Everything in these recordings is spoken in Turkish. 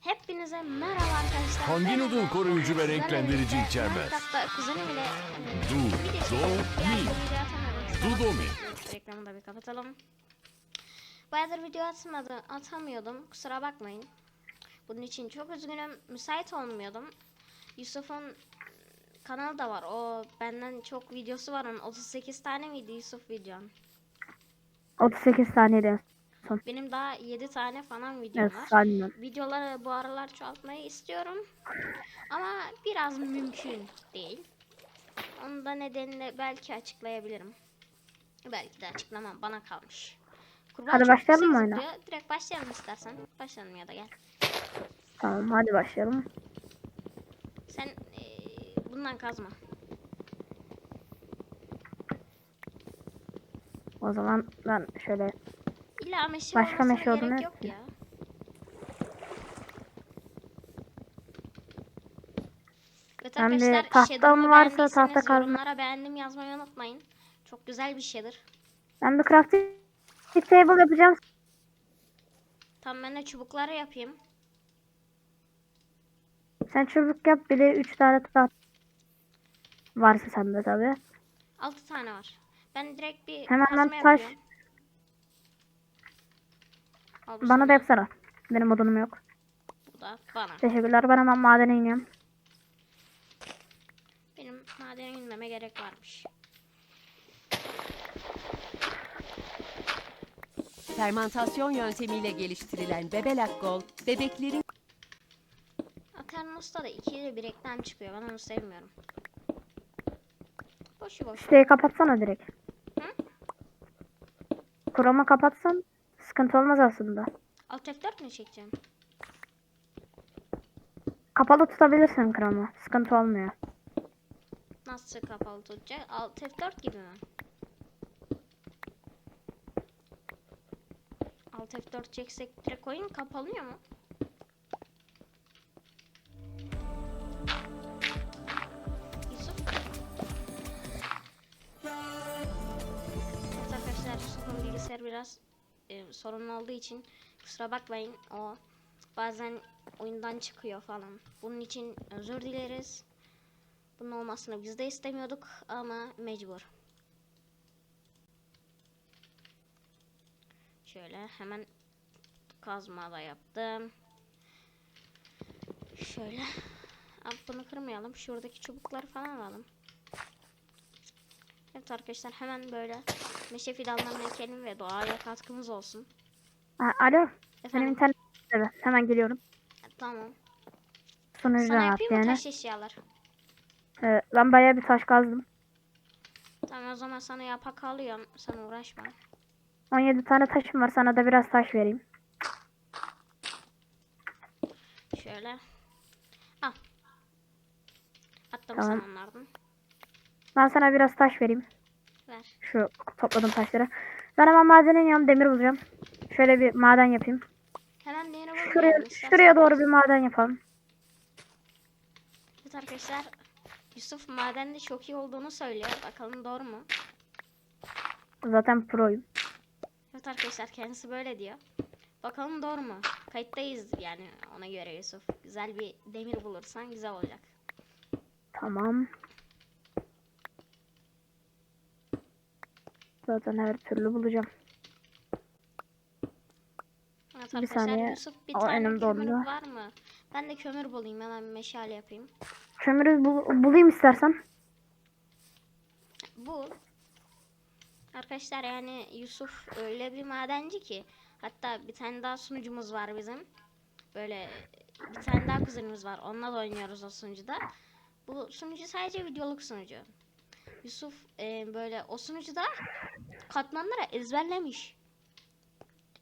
Hepinize merhaba arkadaşlar. Hangi Efe. koruyucu ve renklendirici içermez? Minecraft'ta kuzenim ile Du, do, mi. Do, Do, mi. Reklamı da bir kapatalım. Bayağıdır video atmadı, atamıyordum. Kusura bakmayın. Bunun için çok üzgünüm. Müsait olmuyordum. Yusuf'un kanalı da var. O benden çok videosu var onun. 38 tane miydi Yusuf videon? 38 saniyede. Benim daha 7 tane falan videom Evet var. sanmıyorum. Videoları bu aralar çoğaltmayı istiyorum. Ama biraz mümkün değil. Onun da nedenini belki açıklayabilirim. Belki de açıklamam bana kalmış. Kurbağa Hadi başlayalım mı oyuna? Direkt başlayalım istersen. Başlayalım ya da gel. Tamam hadi başlayalım. Sen eee, bundan kazma. O zaman ben şöyle İlla meşe Başka meşe gerek yok ya. Evet Ben arkadaşlar tahtam varsa tahta kazma- yorumlara beğendim yazmayı unutmayın. Çok güzel bir şeydir. ben bir crafting table yapacağım. Tam ben de çubukları yapayım. Sen çubuk yap bir de 3 tane taht varsa sende tabi. 6 tane var. Ben direkt bir Hemen ben taş- yapıyorum. Al bu Bana da yapsana. Benim odunum yok. Bu da bana. Teşekkürler ben hemen madene iniyorum. Benim madene inmeme gerek varmış. Fermantasyon yöntemiyle geliştirilen bebelak gol, bebeklerin Aternos'ta da ikili bir reklam çıkıyor. Ben onu sevmiyorum. Boşu boş. Siteyi kapatsana direkt. Hı? Chroma kapatsan sıkıntı olmaz aslında. Alt F4 mü çekeceğim? Kapalı tutabilirsin Chroma. Sıkıntı olmuyor. Nasıl kapalı tutacak? Alt F4 gibi mi? Alt F4 çeksek direkt oyun kapanıyor mu? Arkadaşlar bilgisayar biraz e, sorun olduğu için kusura bakmayın o bazen oyundan çıkıyor falan. Bunun için özür dileriz. Bunun olmasını biz de istemiyorduk ama mecbur. Şöyle hemen kazma da yaptım. Şöyle. Bunu kırmayalım. Şuradaki çubukları falan alalım. Evet arkadaşlar hemen böyle meşe fidanlarını ekelim ve doğaya katkımız olsun. Ha, alo. Benim Efendim? internet evet, hemen geliyorum. Tamam. Sunucudan Sana yapayım mı yani. taş eşyalar? Ee, ben bayağı bir taş kazdım. Tamam o zaman sana yapak alıyorum. Sen uğraşma. 17 tane taşım var. Sana da biraz taş vereyim. Şöyle. Al. Attım Tamam. sana onlardan. Ben sana biraz taş vereyim. Ver. Şu topladığım taşları. Ben hemen madene iniyorum. Demir bulacağım. Şöyle bir maden yapayım. Hemen değeri Şuraya, bulmayalım istersen. şuraya doğru bir maden yapalım. Evet arkadaşlar. Yusuf madende çok iyi olduğunu söylüyor. Bakalım doğru mu? Zaten proyum. Evet arkadaşlar kendisi böyle diyor. Bakalım doğru mu? Kayıttayız yani ona göre Yusuf. Güzel bir demir bulursan güzel olacak. Tamam. Zaten her türlü bulacağım. Evet Bir saniye. Yusuf bir O tane kömür oldu. var mı? Ben de kömür bulayım hemen meşale yapayım. Kömürü bul- bulayım istersen. Bu arkadaşlar yani Yusuf öyle bir madenci ki hatta bir tane daha sunucumuz var bizim. Böyle bir tane daha kuzenimiz var. Onunla da oynuyoruz o sunucuda. Bu sunucu sadece videoluk sunucu. Yusuf e, böyle o sunucuda katmanları ezberlemiş.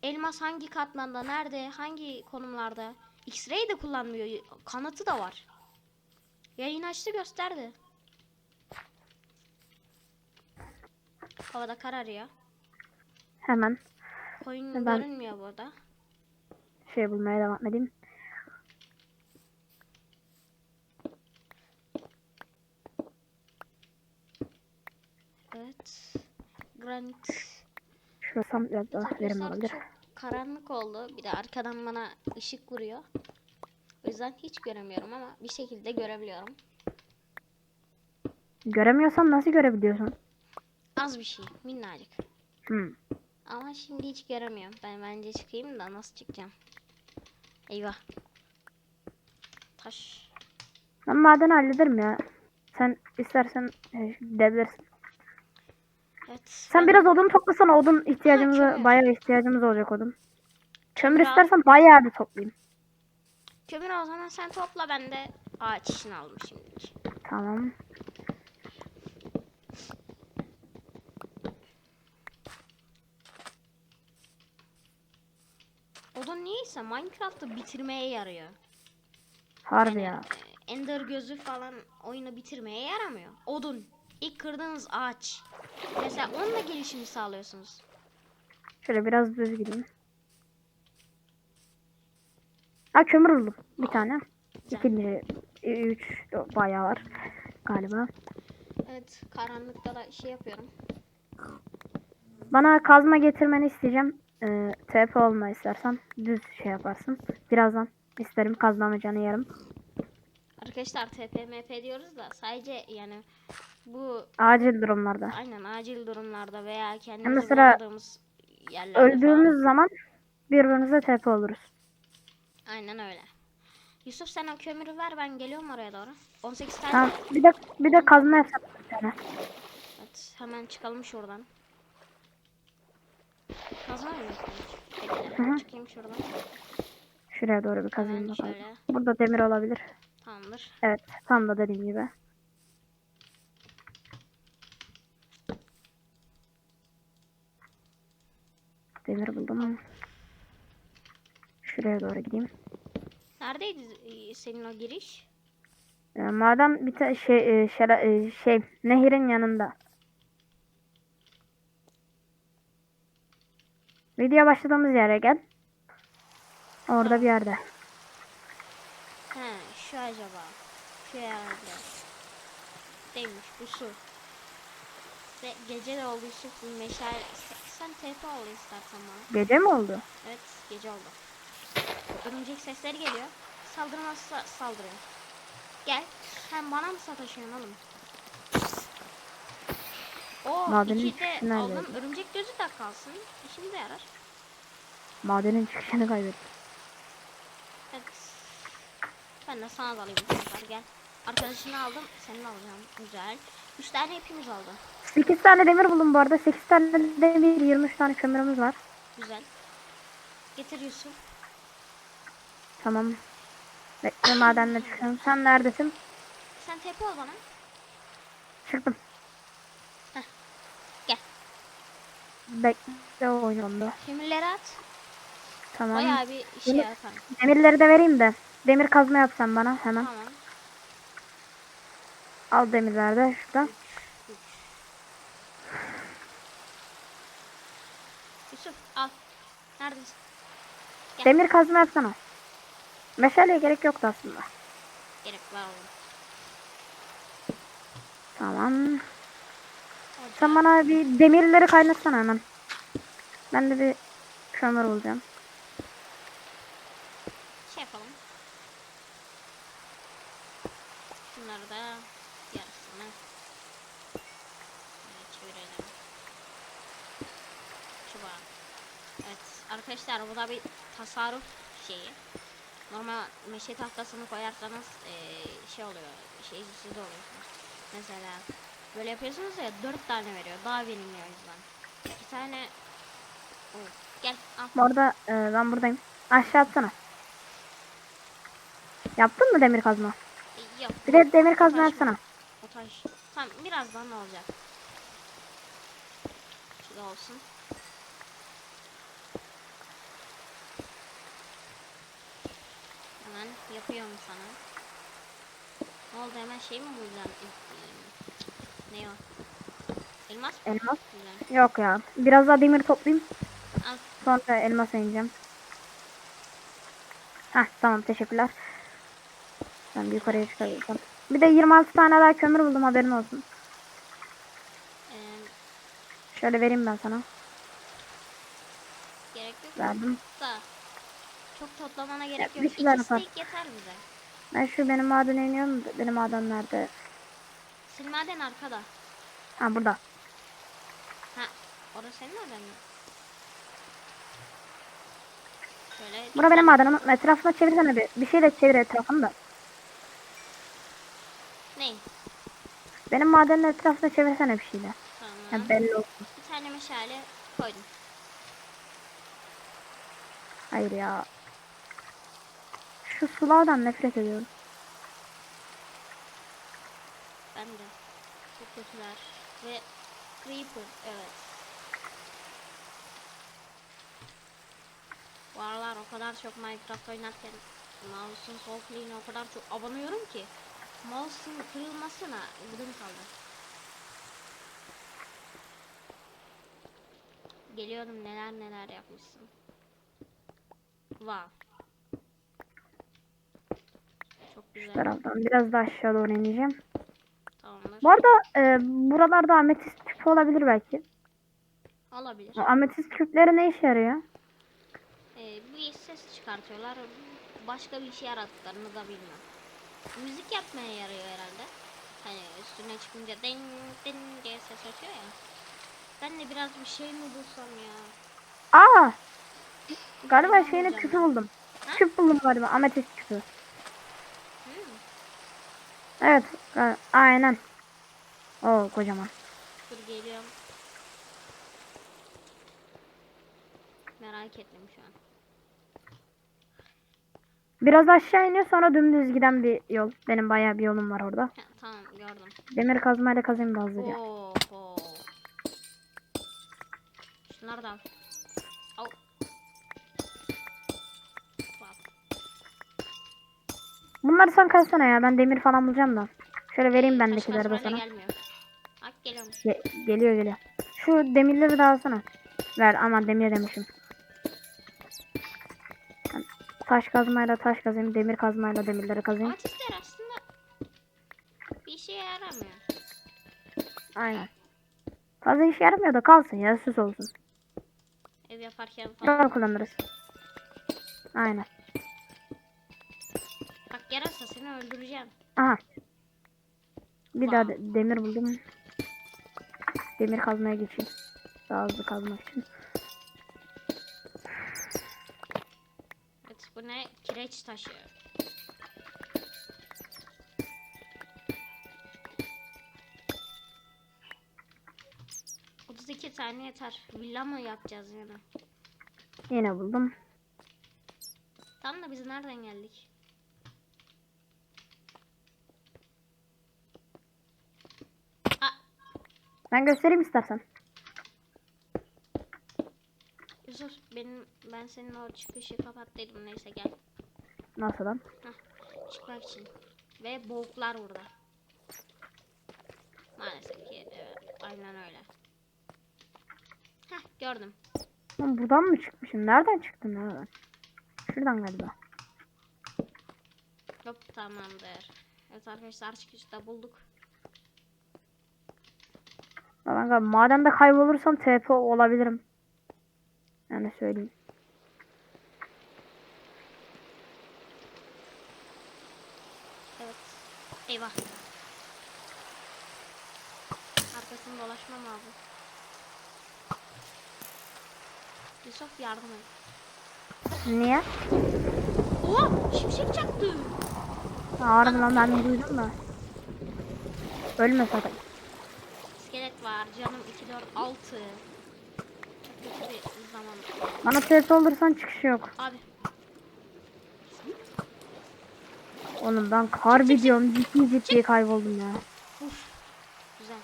Elmas hangi katmanda, nerede, hangi konumlarda. X-ray de kullanmıyor. Kanıtı da var. Yayın açtı gösterdi. Havada kararıyor. Hemen Koyun Ben- görünmüyor burada. şey bulmaya devam edeyim. Evet. Granit. Şurası biraz daha Arkadaşlar olabilir. karanlık oldu. Bir de arkadan bana ışık vuruyor. yüzden hiç göremiyorum ama bir şekilde görebiliyorum. Göremiyorsan nasıl görebiliyorsun? Az bir şey, minnacık. Hmm. Ama şimdi hiç göremiyorum. Ben bence çıkayım da nasıl çıkacağım? Eyvah. Taş. Ben madeni hallederim ya. Sen istersen e, gidebilirsin. Evet. Sen biraz odun toplasana. Odun ihtiyacımız bayağı ihtiyacımız olacak odun. Kömür Biraz- istersen bayağı bir toplayayım. Kömür o zaman sen topla ben de ağaç işini aldım şimdilik. Tamam. Odun niyeyse Minecraft'ı bitirmeye yarıyor. Harbi Yani, ya. e, Ender gözü falan oyunu bitirmeye yaramıyor. Odun. İlk kırdığınız ağaç. Mesela onunla gelişimi sağlıyorsunuz. Şöyle biraz düz gideyim. Ha kömür buldum. Bir tane. Güzel. İkinci, üç bayağı var galiba. Evet karanlıkta da şey yapıyorum. Bana kazma getirmeni isteyeceğim. Ee, TP olma istersen düz şey yaparsın. Birazdan isterim kazmamı canı yarım. Arkadaşlar TPMP diyoruz da sadece yani bu Acil durumlarda. aynen acil durumlarda veya kendimizi mesela yerlerde Öldüğümüz falan. zaman birbirimize TP oluruz. Aynen öyle. Yusuf sen o kömürü ver ben geliyorum oraya doğru. 18 tane. Tamam. Bir de bir de kazma yapsam bir. Evet hemen çıkalım şuradan. Kazma mı? Bekle çıkayım şuradan. Şuraya doğru bir kazayım bakalım. şöyle. Burada demir olabilir. Tamamdır. Evet. Tam da dediğim gibi. Demir buldum. Şuraya doğru gideyim. Neredeydi e, senin o giriş? Ee, madem bir ta- şey e, şera- e, şey nehirin yanında. Video başladığımız yere gel. Orada bir yerde. He şu acaba. Şu herhalde. Değilmiş bu su. Ve gece de oldu Yusuf bu meşale. Sen TP ol istersen bana. Gece mi oldu? Evet gece oldu. Örümcek sesleri geliyor. Saldırmazsa saldırıyor. Gel. Sen bana mı sataşıyorsun oğlum? O Madenin iki de çıkışı nerede? aldım. Örümcek gözü de kalsın. İşimize yarar. Madenin çıkışını kaybettim. Evet. Ben de sana da alayım gel. Arkadaşını aldım. Senin alacağım. Güzel. 3 tane ipimiz oldu. 8 tane demir buldum bu arada. 8 tane demir, 23 tane kömürümüz var. Güzel. Getir Yusuf. Tamam. Bekle madenle çıkıyorum. Sen neredesin? Sen tepe ol bana. Çıktım. Gel. Bekle oyunumda. Kömürleri at. Tamam. Bayağı bir şey Demir- yapar. Demirleri de vereyim de. Demir kazma yapsan bana hemen. Tamam. Al demirleri de şuradan. Üç. Yusuf al. Neredesin? Gel. Demir kazma yapsana. Meşaleye gerek yoktu aslında. Gerek var oğlum. Tamam. Sen bana bir demirleri kaynatsana hemen. Ben de bir kömür bulacağım. Şey yapalım. Şunları da yarısını çevirelim. Çubuğa. Evet arkadaşlar bu da bir tasarruf şeyi. Normal meşe tahtasını koyarsanız eee, şey oluyor, şeysiz oluyorsunuz. Mesela böyle yapıyorsunuz ya dört tane veriyor. Daha verimli o yüzden. Bir tane Oo, gel al. Bu arada e, ben buradayım. Aşağı atsana. Yaptın mı demir kazma? E, Yok. Bir de demir kazma Taş mı? yapsana. O taş. Tamam birazdan ne olacak? Şurada olsun. Hemen yapıyorum sana. Ne oldu hemen şey mi bulacaksın? Ee, Ne o? Elmas mı? Elmas? Güzel. Yok ya. Biraz daha demir toplayayım. Al. Sonra elmasa ineceğim. Heh tamam teşekkürler. Ben bir yukarıya çıkarıyorum. Bir de 26 tane daha kömür buldum haberin olsun. Ee, Şöyle vereyim ben sana. gerek yok Verdim. da. Çok toplamana gerek yok. İki yapar. steak yeter bize. Ben şu benim madene iniyorum. Benim maden nerede? Silmaden arkada. Ha burada. Ha, orası senin maden mi? Şöyle Bura benim madenim. Etrafına çevirsene bir. Bir şeyle çevir etrafını da. ne? Benim madenin etrafına çevirsene bir şeyle. Tamam. Ha, belli olsun. Bir tane meşale koydum. Hayır ya. Şu sulardan nefret ediyorum. Ben de. Çok kötüler. Ve Creeper. Evet. Bu aralar o kadar çok Minecraft oynarken mouse'un sol kliğine o kadar çok abanıyorum ki mouse'un kırılmasına gıdım kaldı. Geliyorum neler neler yapmışsın. Wow. Güzel. taraftan biraz daha aşağı doğru ineceğim. Tamamdır. Bu arada e, buralarda ametist küpü olabilir belki. Olabilir. O ametist küpleri ne işe yarıyor? Ee, bir ses çıkartıyorlar. Başka bir işe yaradıklarını da bilmem. Müzik yapmaya yarıyor herhalde. Hani üstüne çıkınca den den diye ses atıyor ya. Ben de biraz bir şey mi bulsam ya? Aa! Galiba şeyini küpü buldum. Ha? Küp buldum galiba ametist küpü. Hmm. Evet ga- aynen. Oo kocaman. Dur geliyorum. Merak ettim şu an. Biraz aşağı iniyor sonra dümdüz giden bir yol. Benim bayağı bir yolum var orada. Ha, tamam gördüm. Demir kazmayla kazayım da hızlıca. Oho. Şunları Bunları sen kazsana ya ben demir falan bulacağım da. Şöyle vereyim bendekileri de sana. gelmiyor. Bak geliyormuş. Ge- geliyor geliyor. Şu demirleri de alsana. Ver aman demir demişim. Ben taş kazmayla taş kazayım. Demir kazmayla demirleri kazayım. İster aslında bir işe yaramıyor. Aynen. Fazla işe yaramıyor da kalsın ya süs olsun. Ev yaparken falan. Daha kullanırız. Aynen. Seni öldüreceğim. Aha. Bir daha Wow. de- demir buldum. Demir kazmaya geçeyim. Daha hızlı kazmak için. Evet bu ne? Kireç taşı. İki tane yeter. Villa mı yapacağız yani? Yine buldum. Tam da biz nereden geldik? Aa, Ben göstereyim istersen. Yusuf benim ben senin o çıkışı kapat dedim neyse gel. Nasıl lan? Hah, çıkmak için. Ve boğuklar burada. Maalesef ki evet, aynen öyle. Heh gördüm. Lan buradan mı çıkmışım? Nereden çıktım ben? Şuradan galiba. Hop tamamdır. Evet arkadaşlar çıkışı da bulduk. Galiba madende kaybolursam TP olabilirim. Yani söyleyeyim. Evet. Eyvah. Arkasını dolaşmam lazım. Yusuf yardım et. Niye? Oo, şimşek çaktı. Ağrım lan ben duydum da. Ölme sakın. Canım 2 4 6. Çok kötü bir zaman. Bana TP olursan çıkışı yok. Abi Oğlum ben harbi diyorum ciddi ciddi kayboldum ya. güzel.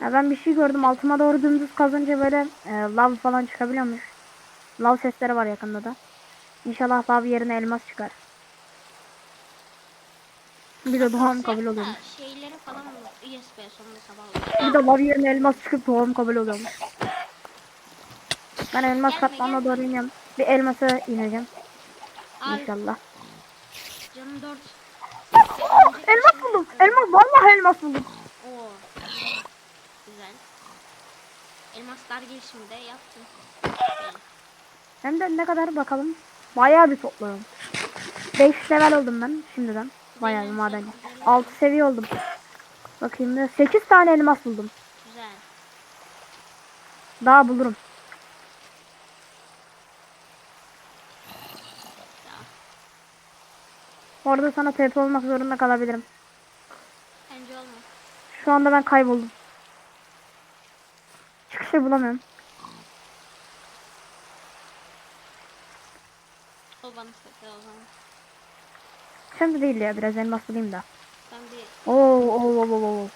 Ya ben bir şey gördüm altıma doğru dümdüz kazınca böyle e, lav falan çıkabiliyormuş. Lav sesleri var yakında da. İnşallah lav yerine elmas çıkar. Bir de doğum kabul oluyormuş. Şeyleri falan yes be sonunda sabah oldu. Bir de lav yerine elmas çıkıp doğum kabul oluyormuş. Ben elmas Gelme, katmanına doğru iniyorum. Bir elmasa ineceğim Abi inşallah. canım 4. Elmas buldum. Elmas vallahi elmas buldum. Oo. Güzel. Elmaslar girişimde yaptım. Hem de ne kadar bakalım. Bayağı bir topladım. 5 level oldum ben şimdiden. Bayağı bir maden. 6 seviye oldum. Bakayım da 8 tane elmas buldum. Güzel. Daha bulurum. Orada sana TP olmak zorunda kalabilirim. Bence olmaz. Şu anda ben kayboldum. Çıkışı bulamıyorum. O bana saklı o zaman. Şimdi değil ya biraz elmas bulayım da. Oo, oo, oo, oo.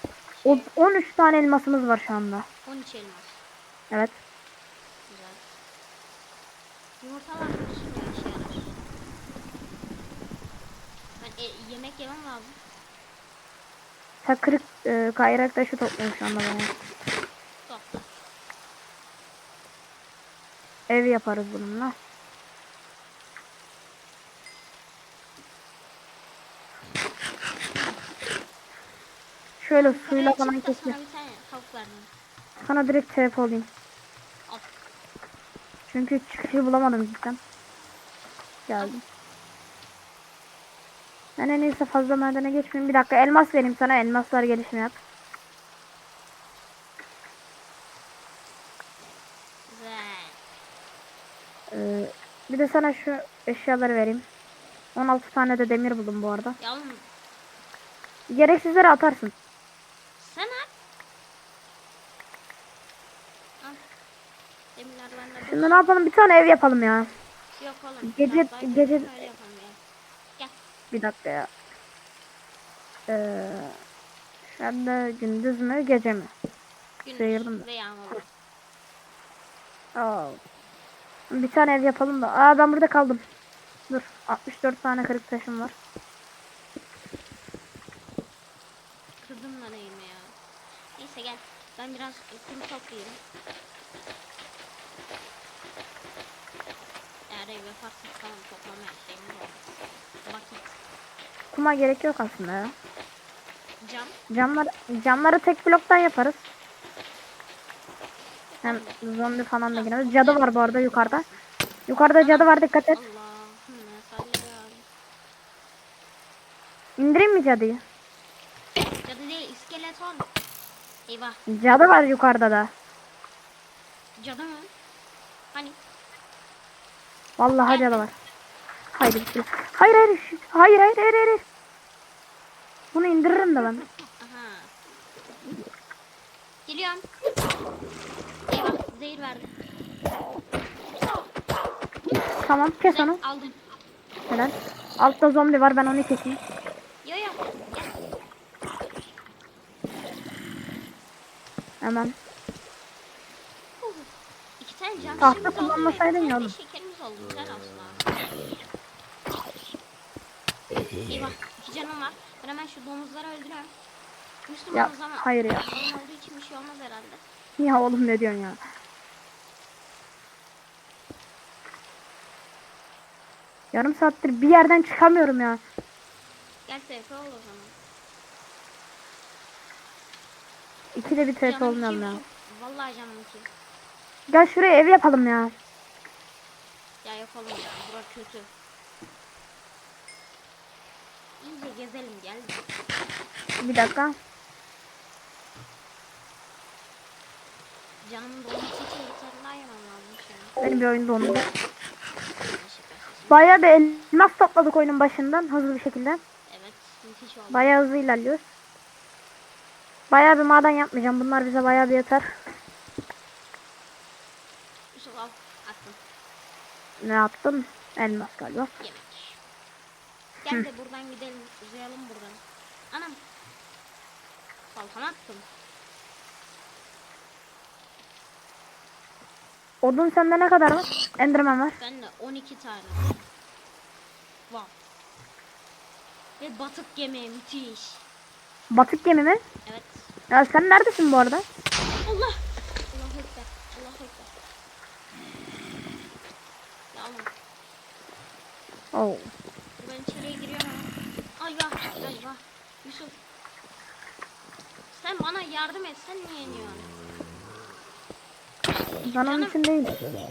O, 13 tane elmasımız var şu anda. 13 elmas. Evet. Güzel. Yumurtalar dursun ya işe yarar. Ben e, yemek yemem lazım. Ta kırık e, kayrak taşı topluyorum şu anda ben. Topla. Ev yaparız bununla. Şöyle suyla falan kesiyor. Sana direkt TP olayım. Çünkü çıkışı bulamadım cidden. Geldim. Ben en iyisi fazla merdivene geçmeyeyim. Bir dakika elmas vereyim sana. Elmaslar gelişimi yap. Ee, bir de sana şu eşyaları vereyim. 16 tane de demir buldum bu arada. Ya oğlum Gereksizleri atarsın. sen at. Al. Demirler bende dur. Şimdi ne yapalım? Bir tane ev yapalım ya. Yok oğlum. Gece- gece- ya. Gel. Bir dakika ya. Ee, şu anda gündüz mü gece mi? Gündüz ve yağmurlu. Oo. Bir tane ev yapalım da. Aa ben burada kaldım. Dur. 64 tane kırık taşım var. Kırdım lan ya. Neyse gel. Ben biraz kum toplayayım. Eğer ev yaparsak tamam toplamaya şeyimiz. Vakit. Kuma gerek yok aslında ya. Cam. Camlar, camları tek bloktan yaparız. Hem zombi falan da giremez. Cadı var bu arada yukarıda. Yukarıda cadı var dikkat et. İndireyim mi cadıyı? Cadı değil iskeleton. Eyvah. Cadı var yukarıda da. Cadı mı? Hani? Vallahi cadı var. Haydi bismillah. Hayır hayır. Hayır hayır hayır hayır. Bunu indiririm de ben. Aha. Geliyorum. Eyvah zehir verdim. Tamam kes onu. Aldım. Helal. Altta zombi var ben onu keseyim. Yo yo. Gel. Hemen. İki tane cam Tahta kullanmasaydın ya tane oğlum. şekerimiz oldu. Güzel aslında. Eyvah. iki canım var. Ben hemen şu domuzları öldürüyorum. Ya Müslümanız ama hayır ya. sorun olduğu için bir şey olmaz herhalde. Ya oğlum ne diyorsun ya? Yarım saattir bir yerden çıkamıyorum ya. Gel TF ol o zaman. İkide bir TP Canım iki ya. Vallahi canım iki. Gel şuraya ev yapalım ya. Ya yapalım ya. Bura kötü. İyice gezelim gel. Bir dakika. Canım dolması için bir tane daha yemem lazım şu an. Benim bir. Şeker sesi. Bayağı bir elmas topladık oyunun başından hızlı bir şekilde. Evet müthiş oldu. Bayağı hızlı ilerliyoruz. Bayağı bir maden yapmayacağım. Bunlar bize bayağı bir yeter. Al. Attım. Ne yaptım? Elmas galiba. Yemek. Gel de buradan gidelim. Uzayalım buradan. Anam. Kalkan attım. Odun sende ne kadar var? Enderman var. Bende 12 tane. Wow. Ve batık gemi müthiş. Batık gemi mi? Evet. Ya sen neredesin bu arada? Allah. alın. Oh. Ben içeriye giriyorum. Eyvah eyvah. Yusuf. Sen bana yardım et. Sen niye iniyorsun? Ben onun için değil.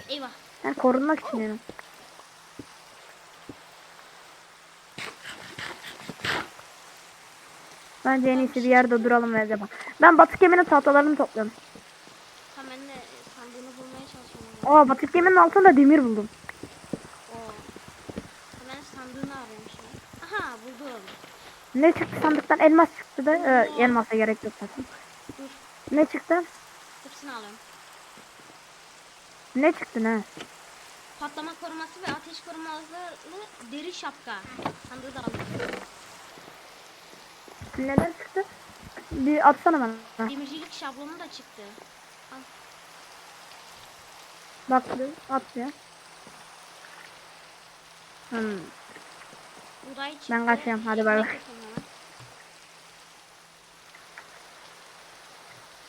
Eyvah. Ben korunmak için iniyorum. Bence en iyisi bir yerde duralım ve acaba. Ben batık geminin tahtalarını topluyorum. Tamam ben de sandığını bulmaya çalışıyorum. Aa batık geminin altında demir buldum. Ne çıktı sandıktan? Elmas çıktı da. Ee, elmasa gerek yok zaten. Dur. Ne çıktı? Hepsini alıyorum. Ne çıktı ne? Patlama koruması ve ateş korumalı deri şapka. Sandığı da aldım. Neler çıktı? Bir atsana bana. Demircilik şablonu da çıktı. Al. Bak at ya. Hmm. Buğday çıktı. Ben kaçıyorum, hadi bay bay.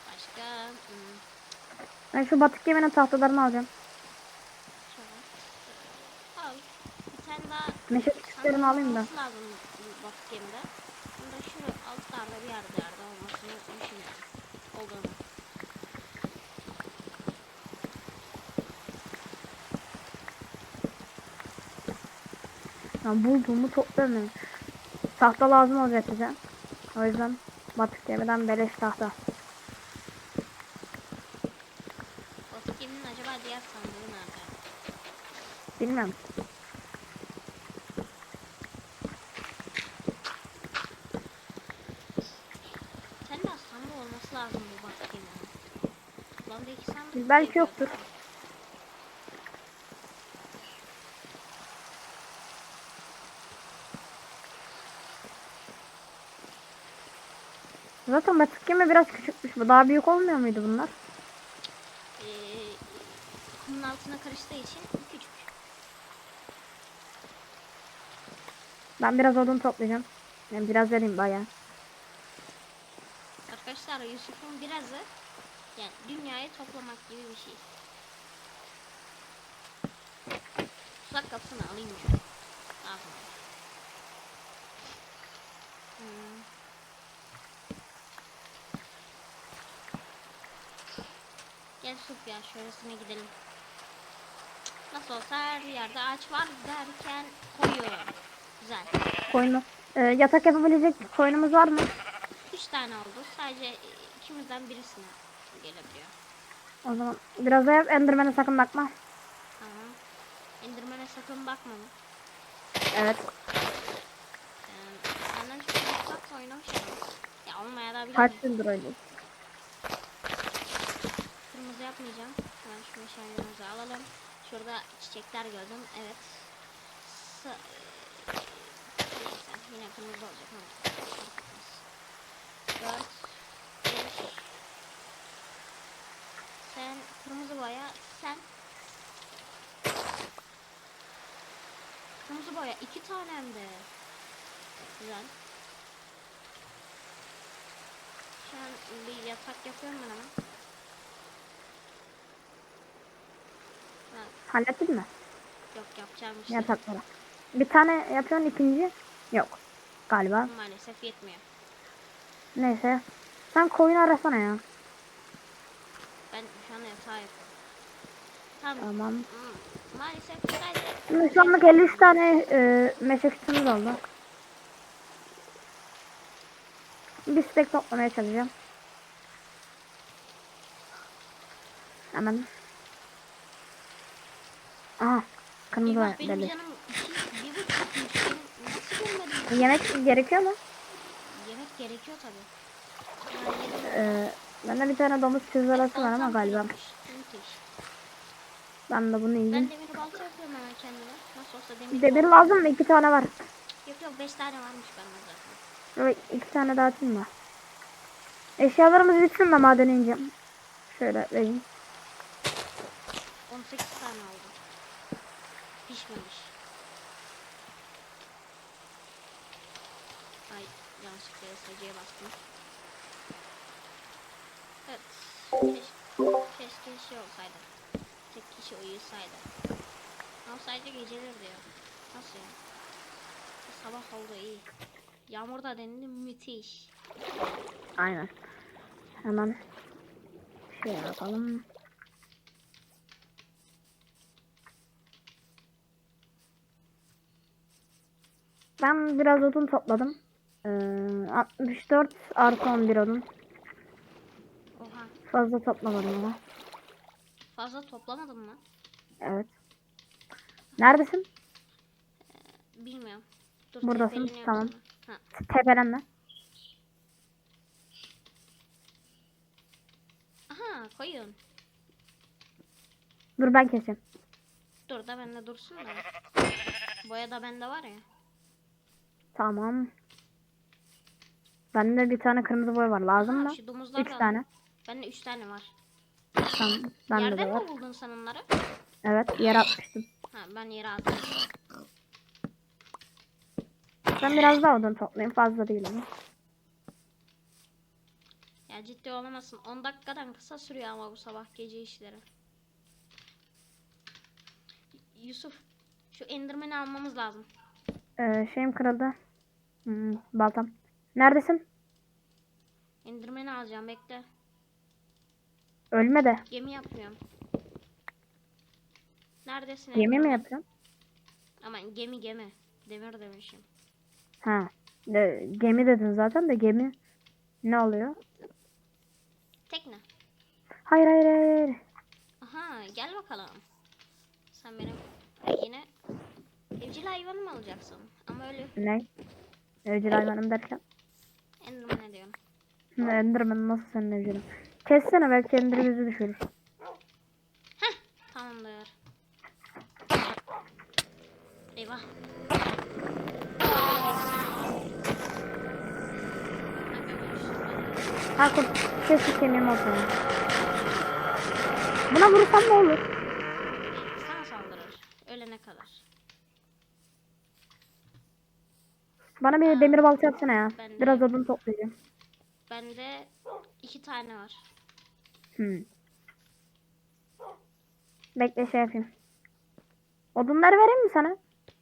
Başka hmm, Ben şu batık geminin tahtalarını alacağım. Al. Bir tane daha Meşe küçüklerini alayım da. olması lazım batık gemide. Bunu da şu altlarda bir yerde yerde olmasını düşünüyorum. Olduğunu. Ben bulduğumu toplamıyorum. Tahta lazım olacak bize. O yüzden batık gemiden beleş tahta. Batık geminin acaba diğer sandığı nerede? Bilmiyorum. Sen de sandığı olması lazım bu batık geminin. Belki yoktur. Zaten batık gemi biraz küçükmüş. Bu daha büyük olmuyor muydu bunlar? Ee, kumun altına karıştığı için küçük. Ben biraz odun toplayacağım. Yani biraz vereyim bayağı. Arkadaşlar Yusuf'un birazı yani dünyayı toplamak gibi bir şey. Tuzak kapısını alayım ya. Ne yapayım? Hmm. Gel Yusuf ya şöylesine gidelim. Nasıl olsa her yerde ağaç var derken koyu. Güzel. Koyunu. Ee, yatak yapabilecek koyunumuz var mı? Üç tane oldu. Sadece ikimizden birisine gelebiliyor. O zaman biraz da yap. Enderman'e sakın bakma. Tamam. Enderman'e sakın bakma mı? Evet. Ee, senden çok uzak oynamışım. Ya olmaya da Kaç bilir. yıldır öyle. Yapmayacağım. Hemen şu meşalelerimizi alalım. Şurada çiçekler gördüm. Evet. Sa Neyse, yine kırmızı olacak ama. Dört. Beş. Sen kırmızı boya. Sen. Kırmızı boya. iki tane hem de. Güzel. Şu an bir yatak yapıyorum ben ama. Hallettin mi? yok yapacağım işte. Yatakları. Bir tane yapıyorsun ikinci. Yok. Galiba. Maalesef yetmiyor. Neyse. Sen koyun arasana ya. Ben şu an yatağı yapıyorum. Tamam. Tamam. Hmm, Maalesef sadece şu anlık 53 tane e, meşe oldu. Bir stek toplamaya çalışacağım. Hemen. Aha. Kırmızı var. benim canım bir buçuk. Nasıl görmedim? Yemek gerekiyor mu? Yemek gerekiyor tabii. Yani yedim. Ee, bende bir tane domuz çizgilası var ama Baltam galiba. kırılmış. Müthiş. Ben de bunu Ben yiyeyim. demir balta yapıyorum hemen kendime. Nasıl olsa demir Demir balta- lazım mı? İki tane var. Yok yok 5 tane varmış bende zaten. Evet, iki tane daha atayım mı? Eşyalarımız bitsin de maden ineceğim. Şöyle vereyim. 18 tane oldu. Pişmemiş. Ay yanlışlıkla SC'ye bastım. Evet. Keşke, keşke şey olsaydı. Tek kişi uyusaydı. Ama sadece geceleri diyor. Nasıl ya? Sabah oldu iyi. Yağmur da denildi müthiş. Aynen. Hemen şey yapalım. Ben biraz odun topladım. Ee, 64 artı 11 odun. Oha. Fazla toplamadım ama. Fazla toplamadın mı? Evet. Neredesin? Bilmiyorum. Dur, Buradasın, tamam. Tepelenme. Aha koyun. Dur ben keseceğim. Dur da bende dursun da. Boya da bende var ya. Tamam. Bende bir tane kırmızı boy var. Lazım mı? şu domuzlar 3 da- tane. Bende 3 tane var. Tamam. Bende Yerden de var. mi buldun sen onları? Evet yere atmıştım. Ha ben yere attım. Ben biraz daha odun toplayayım. Fazla değil ama. Ya ciddi olamazsın. 10 dakikadan kısa sürüyor ama bu sabah gece işleri. Yusuf şu enderman'i almamız lazım. Ee, şeyim kırıldı. Hmm, baltam. Neredesin? Enderman'i alacağım bekle. Ölme de. Gemi yapmıyorum. Neredesin? Gemi mi Enderman? yapıyorsun? Aman gemi gemi. Demir demişim. Ha. De, gemi dedin zaten de gemi ne oluyor? Tekne. Hayır hayır hayır. Aha gel bakalım. Sen benim yine evcil hayvanı mı alacaksın? Ama öyle Ne? Evcil hayvanım derken. enderman'e diyorum. Ne, Enderman nasıl senin evcilin? Kessene belki Ender bizi düşürür. Tamamdır. Eyvah. Ha kurt. Sesi kemiğim olsun. Buna vursam ne olur? Sana saldırır. Ölene kadar. Bana bir demir balta yapsana ya. Ben de- Biraz odun toplayacağım. Bende iki tane var. Hmm. Bekle şey yapayım. Odunları vereyim mi sana?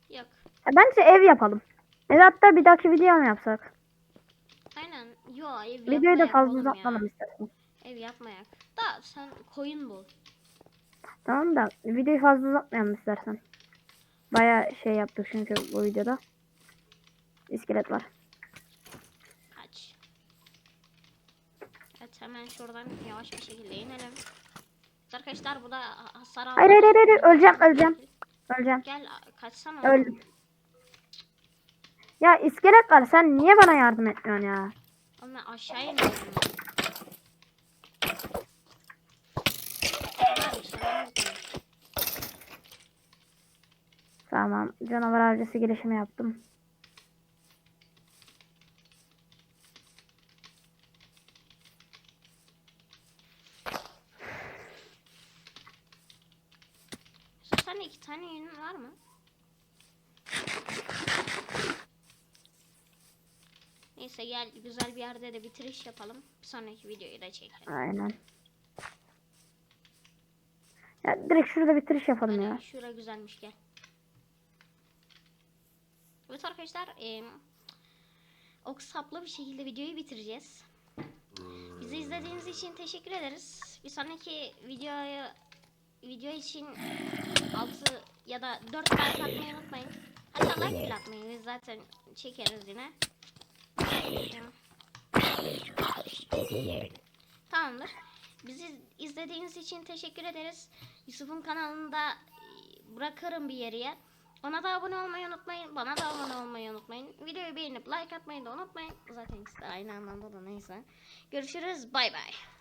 Yok. E, bence ev yapalım. Ev hatta bir dahaki video mu yapsak? Aynen. Yo ev Videoyu da fazla ya. uzatmadım istersen. Ev yapmayak. Da sen koyun bul. Tamam da videoyu fazla uzatmayalım istersen. Baya şey yaptık çünkü bu videoda. İskelet var. Kaç. Evet hemen şuradan yavaş bir şekilde inelim. Arkadaşlar bu da ha- hasar aldı. Hayır hayır hayır, öleceğim öleceğim. Öleceğim. Gel kaçsana. Öldüm. Ya iskelet var sen niye bana yardım etmiyorsun ya? Ben aşağıya iniyorum. Tamam canavar avcısı girişimi yaptım. Yusuf, Sende iki tane yünün var mı? Neyse gel güzel bir yerde de bitiriş yapalım. Bir sonraki videoyu da çekelim. Aynen. Ya direkt şurada bitiriş yapalım Aynen ya. şura güzelmiş gel. Evet arkadaşlar eee ok saplı bir şekilde videoyu bitireceğiz. Bizi izlediğiniz için teşekkür ederiz. Bir sonraki videoyu video için 6 ya da 4 like atmayı unutmayın. Hatta like bile atmayın. Biz zaten çekeriz yine. Tamamdır. Bizi izlediğiniz için teşekkür ederiz. Yusuf'un kanalında e, bırakırım bir yere. Ona da abone olmayı unutmayın. Bana da abone olmayı unutmayın. Videoyu beğenip like atmayı da unutmayın. Zaten ikisi de aynı anlamda da neyse. Görüşürüz. Bay bay.